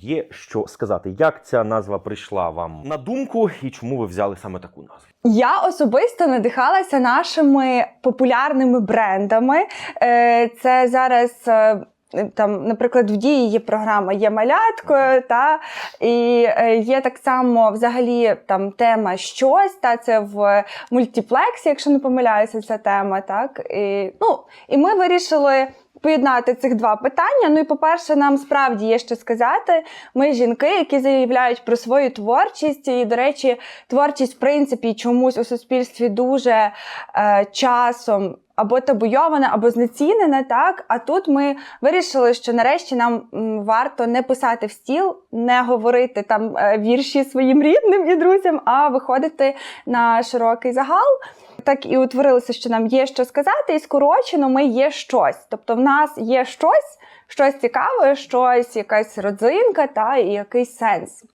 Є що сказати, як ця назва прийшла вам на думку і чому ви взяли саме таку назву? Я особисто надихалася нашими популярними брендами. Е, Це зараз. е, Там, наприклад, в дії є програма є маляткою, та і е, є так само взагалі там тема щось. Та це в мультиплексі, якщо не помиляюся, ця тема. Так і ну і ми вирішили поєднати цих два питання. Ну і по-перше, нам справді є що сказати. Ми жінки, які заявляють про свою творчість, і, до речі, творчість, в принципі, чомусь у суспільстві дуже е, часом. Або табуйована, або знецінена, так. А тут ми вирішили, що нарешті нам варто не писати в стіл, не говорити там е, вірші своїм рідним і друзям, а виходити на широкий загал. Так і утворилося, що нам є що сказати, і скорочено ми є щось. Тобто, в нас є щось, щось цікаве, щось, якась родзинка та і якийсь сенс.